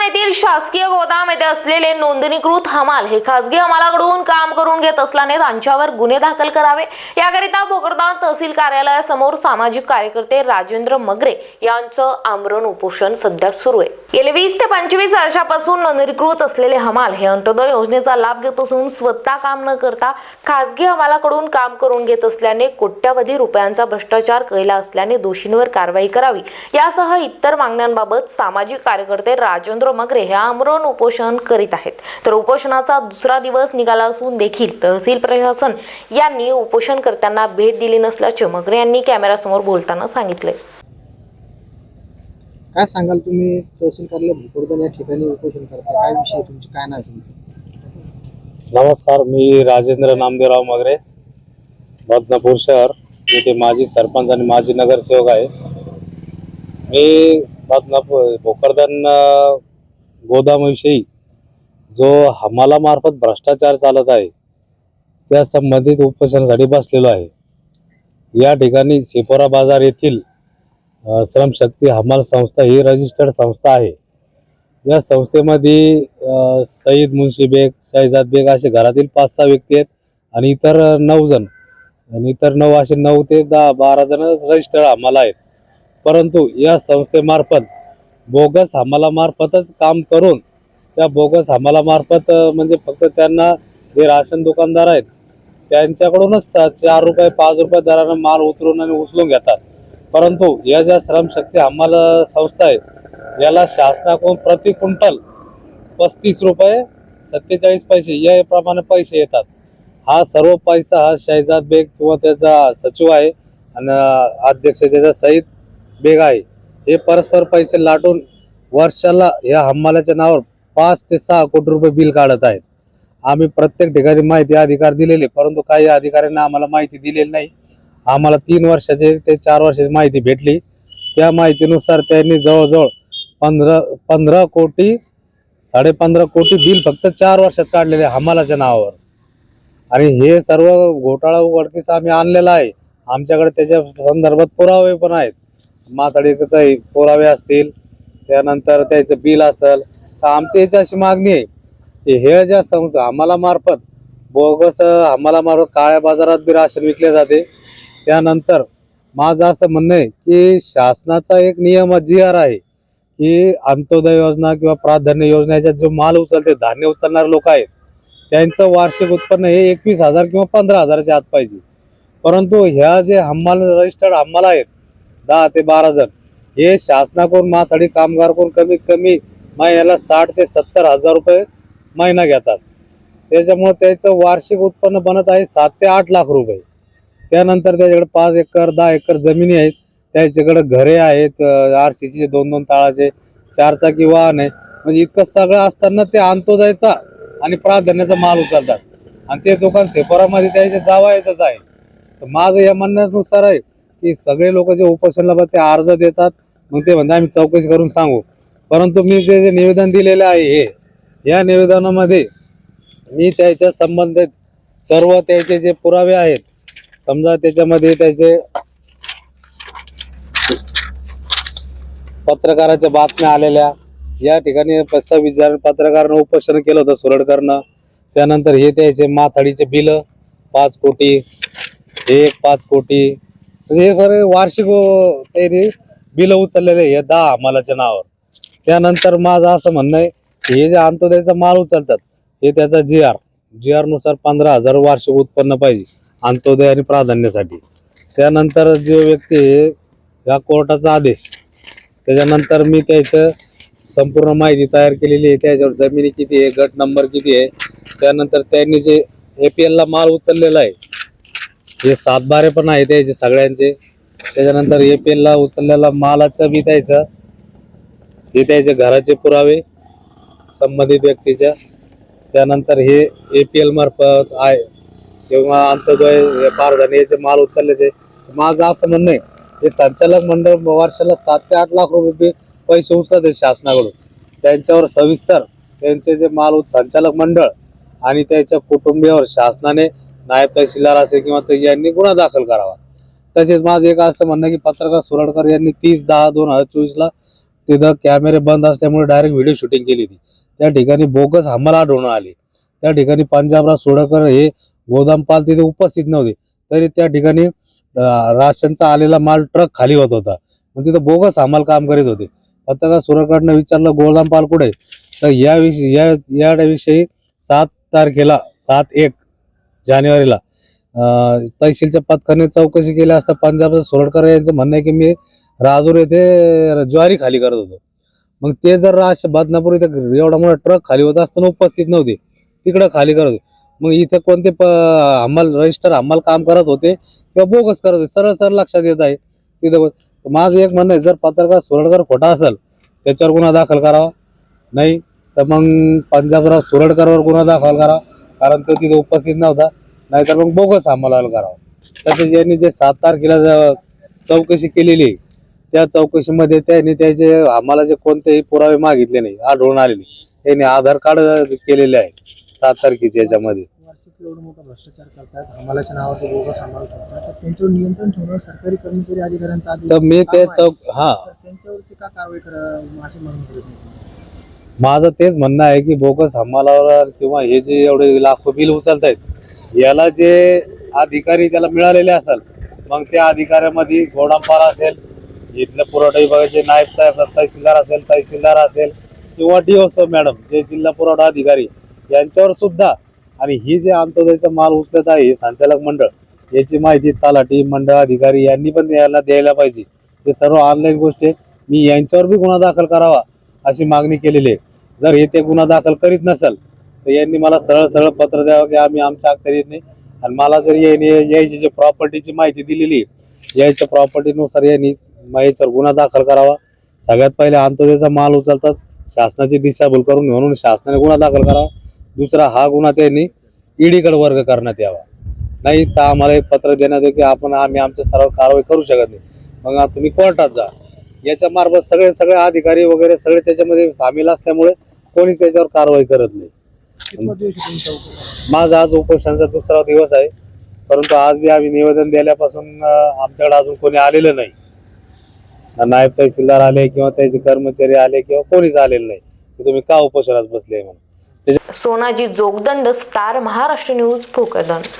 फलटण येथील शासकीय गोदाम येथे असलेले नोंदणीकृत हमाल हे खासगी हमालाकडून काम करून घेत असल्याने त्यांच्यावर गुन्हे दाखल करावे. याकरिता भोकरदान तहसील कार्यालयासमोर सामाजिक कार्यकर्ते राजेंद्र मगरे यांचं आमरण उपोषण सध्या सुरू आहे. गेले वीस ते पंचवीस वर्षापासून नोंदणीकृत असलेले हमाल हे अंत्योदय योजनेचा लाभ घेत असून स्वतः काम न करता खासगी हमालाकडून काम करून घेत असल्याने कोट्यावधी रुपयांचा भ्रष्टाचार केला असल्याने दोषींवर कारवाई करावी. यासह इतर मागण्यांबाबत सामाजिक कार्यकर्ते राजेंद्र मगरे हे आमरण उपोषण करीत आहेत. तर उपोषणाचा दुसरा दिवस निघाला असून देखील तहसील प्रशासन यांनी उपोषणकर्त्यांना भेट दिली नसल्याचे मगरे यांनी कॅमेरासमोर बोलताना सांगितले. काय सांगाल तुम्ही? तहसील कार्यालय भोकरदन या ठिकाणी उपोषण करता काय विषय तुमचे? काय नाही तुमचं? नमस्कार मी राजेंद्र नामदेवराव मगरे बदनापूर शहर येथे माजी सरपंच आणि माजी नगरसेवक आहे. मी बदनापूर भोकरदन गोदामविषयी गोदामाविषयी जो हमालामार्फत भ्रष्टाचार चालत आहे त्या संबंधित उपोषणासाठी बसलेलो आहे. या ठिकाणी सेपोरा बाजार येथील श्रमशक्ती हमाल संस्था ही रजिस्टर्ड संस्था आहे. या संस्थेमध्ये सईद मुन्शी बेग शहजाद बेग असे घरातील पाच सहा व्यक्ती आहेत आणि इतर नऊ जण. आणि इतर नऊ असे नऊ ते दहा बारा जण रजिस्टर्ड आम्हाला आहेत. परंतु या संस्थेमार्फत बोगस हमालामार्फतच काम करून त्या बोगस हमालामार्फत म्हणजे फक्त त्यांना जे राशन दुकानदार आहेत त्यांच्याकडूनच चार रुपये पाच रुपये दरानं माल उतरून आणि उचलून घेतात. परंतु या ज्या श्रमशक्ती हमाल संस्था आहेत याला शासनाकडून प्रति क्विंटल पस्तीस रुपये सत्तेचाळीस पैसे याप्रमाणे पैसे येतात. हा सर्व पैसा हा शहजाद बेग किंवा त्याचा सचिव आहे आणि अध्यक्ष त्याचा सईद बेग आहे. हे परस्पर पैसे लाटून वर्षाला या हम्मालाच्या नावावर पाच ते सहा कोटी रुपये बिल काढत आहेत. आम्ही प्रत्येक ठिकाणी माहिती अधिकार दिलेले परंतु काही अधिकाऱ्यांना आम्हाला माहिती दिलेली नाही. आम्हाला तीन वर्षाचे ते चार वर्षाची माहिती भेटली. त्या माहितीनुसार त्यांनी जवळजवळ पंधरा पंधरा कोटी साडेपंधरा कोटी बिल फक्त चार वर्षात काढलेले हमालाच्या नावावर. आणि हे सर्व घोटाळा उघडकीस आम्ही आणलेला आहे. आमच्याकडे त्याच्या संदर्भात पुरावे पण आहेत. माथाडीचे पुरावे असतील. त्यानंतर त्याचं बिल असेल. तर आमची याची अशी मागणी आहे की हे ज्या संस्था आम्हाला मार्फत बोगस आम्हाला मार्फत काळ्या बाजारात बी राशन विकले जाते. त्यानंतर माझं असं म्हणणं आहे की शासनाचा एक नियम जी आर आहे की अंत्योदय योजना किंवा प्राधान्य योजनेच्या जो माल उचलते धान्य उचलणारे लोक आहेत त्यांचं वार्षिक उत्पन्न हे एकवीस हजार किंवा पंधरा हजाराच्या आत पाहिजे. परंतु ह्या जे हम्माल रजिस्टर्ड हम्माल आहेत दहा ते बारा जण हे शासनाकडून माथाडी कामगार करून कमीत कमी महिन्याला साठ ते सत्तर हजार रुपये महिना घेतात. त्याच्यामुळे त्याचं वार्षिक उत्पन्न बनत आहे सात ते आठ लाख रुपये. त्यानंतर त्याच्याकडे पाच एकर दहा एकर जमिनी आहेत. त्याच्याकडे घरे आहेत आर सी सीचे दोन दोन ताळाचे चारचाकी वाहन आहे म्हणजे इतकं सगळं असताना ते अंत्योदयचा आणि प्राधान्याचा माल उचलतात. आणि ते दुकान सेपरामध्ये त्याचे जावायचंच आहे. तर माझं या म्हणण्यानुसार आहे की सगळे लोक जे उपोषणला ते अर्ज देतात मग ते म्हणतात आम्ही चौकशी करून सांगू. परंतु मी जे जे निवेदन दिलेलं आहे हे या निवेदनामध्ये मी त्याच्या संबंधित सर्व त्याचे जे पुरावे आहेत समजा त्याच्यामध्ये त्याचे पत्रकाराच्या बातम्या आलेल्या. या ठिकाणी सव्वीस जण पत्रकारानं उपोषण केलं होतं सुरडकरनं. त्यानंतर हे त्याचे माथाडीचे बिल पाच कोटी. एक पाच कोटी. म्हणजे हे खरं वार्षिक अं, त्यांनी बिल उचललेले हे दहा मालाच्या नावावर. त्यानंतर माझं असं म्हणणं आहे हे जे अंत्योदयचा माल उचलतात हे त्याचा जी आर जी आरनुसार पंधरा हजार वार्षिक उत्पन्न पाहिजे. अंत्योदय आणि प्राधान्यासाठी. त्यानंतर जे व्यक्ती या कोर्टाचा आदेश. त्याच्यानंतर मी त्याचं संपूर्ण माहिती तयार केलेली आहे. त्याच्यावर जमिनी किती आहे गट नंबर किती आहे. त्यानंतर त्यांनी जे ए पी एलला माल उचललेला आहे हे सातबारे पण आहे त्याचे सगळ्यांचे. त्याच्यानंतर ए पी एलला उचललेला मालाचं बी त्याचं हे त्याचे घराचे पुरावे संबंधित व्यक्तीच्या. त्यानंतर हे ए पी मार्फत आहे किंवा अंत्योदय व्यापार पारधानी याचे माल उचलल्याचे माझं असं म्हणणं आहे हे संचालक मंडळ वर्षाला सात ते आठ लाख रुपये पैसे उचलत शासनाकडून. त्यांच्यावर सविस्तर त्यांचे जे माल संचालक मंडळ आणि त्याच्या कुटुंबियावर शासनाने नायब तहसीलदार असेल किंवा यांनी गुन्हा दाखल करावा. तसेच माझं एक असं म्हणणं की पत्रकार सुरडकर यांनी तीस दहा दोन हजार चोवीसला तिथं कॅमेरे बंद असल्यामुळे डायरेक्ट व्हिडिओ शूटिंग केली होती. त्या ठिकाणी बोगस आम्हाला आढळून आली. त्या ठिकाणी पंजाबराव सोडकर हे गोदामपाल तिथे उपस्थित नव्हते. तरी त्या ठिकाणी राशनचा आलेला माल ट्रक खाली होत होता. मग तिथं बोगस हमाल काम करीत होते. पत्रकार सुरकडनं विचारलं गोदामपाल कुठे तर याविषयी या याविषयी सात तारखेला सात एक जानेवारीला तहसीलच्या पथकाने चौकशी केली असता पंजाब सोरडकर यांचं म्हणणं आहे की मी राजूर येथे ज्वारी खाली करत होतो. मग ते जर राश बदनापूर इथं एवढा मोठा ट्रक खाली होत असताना उपस्थित नव्हते. तिकडं खाली करत होते. मग इथं कोणते प हमाल रजिस्टर हमाल काम करत होते किंवा बोगस करत होते सरळ सरळ लक्षात येत आहे. तिथं माझं एक म्हणणं आहे जर पत्रकार सुरडकर खोटा असेल त्याच्यावर गुन्हा दाखल करावा. नाही तर मग पंजाबराव सुरडकरवर गुन्हा दाखल करावा कारण तो तिथे उपस्थित नव्हता. नाहीतर मग बोगस हमालाल करावा. तसेच यांनी जे सात तारखेला चौकशी केलेली त्या चौकशीमध्ये त्यांनी त्याचे आम्हाला जे कोणतेही पुरावे मागितले नाही आढळून आलेले. त्यांनी आधार कार्ड केलेले आहे. सात तारखेच्या याच्यामध्ये. वार्षिक एवढं मोठा भ्रष्टाचार करतात हमालाच्या नावाचं बोगस हमाल करतात तर त्यांच्यावर नियंत्रण ठेवणं सरकारी कर्मचारी अधिकाऱ्यांचा आदेश तर मी ते. चौक हा. तर त्यांच्यावरती का कारवाई करा अशी म्हणून करत नाही? माझं तेच म्हणणं आहे की बोगस हमालावर किंवा हे जे एवढे लाखो बिल उचलत आहेत याला जे अधिकारी त्याला मिळालेले असेल मग त्या अधिकाऱ्यामध्ये गोडांपार असेल इथल्या पुरवठा विभागाचे नायब साहेब तहसीलदार असेल तहसीलदार असेल किंवा डी मॅडम जे जिल्हा पुरवठा अधिकारी यांच्यावर सुद्धा आणि ही जे अंत्योदयचा माल उचलत आहे संचालक मंडळ याची माहिती तलाठी मंडळ अधिकारी यांनी पण याला द्यायला पाहिजे. हे सर्व ऑनलाईन गोष्टी आहे. मी यांच्यावर बी गुन्हा दाखल करावा अशी मागणी केलेली आहे. जर हे ते गुन्हा दाखल करीत नसेल तर यांनी मला सरळ सरळ पत्र द्यावं की आम्ही आमच्या अखत्यारीत नाही. आणि मला जर यायची जे प्रॉपर्टीची माहिती दिलेली आहे, यायच्या प्रॉपर्टीनुसार यांनी याच्यावर गुन्हा दाखल करावा. सगळ्यात पहिले अंत्योदयचा माल उचलतात शासनाची दिशाभूल करून म्हणून शासनाने गुन्हा दाखल करावा. दुसरा हा गुन्हा त्यांनी ईडीकडे वर्ग करण्यात यावा. नाही तर आम्हाला एक पत्र देण्यात येईल की आपण आम्ही आमच्या स्तरावर कारवाई करू शकत नाही. मग तुम्ही कोर्टात जा. याच्या मार्फत सगळे सगळे अधिकारी वगैरे सगळे त्याच्यामध्ये सामील असल्यामुळे कोणीच त्याच्यावर कारवाई करत नाही. माझा आज उपोषणाचा दुसरा दिवस आहे. परंतु आज बी आम्ही निवेदन दिल्यापासून आमच्याकडे अजून कोणी आलेलं नाही. नायब तहसीलदार आले किंवा त्याचे कर्मचारी आले किंवा कोणीच आलेलं नाही. की तुम्ही का उपोषणास बसले म्हणून? Sonaji Jogdand star Maharashtra news Bhokardan.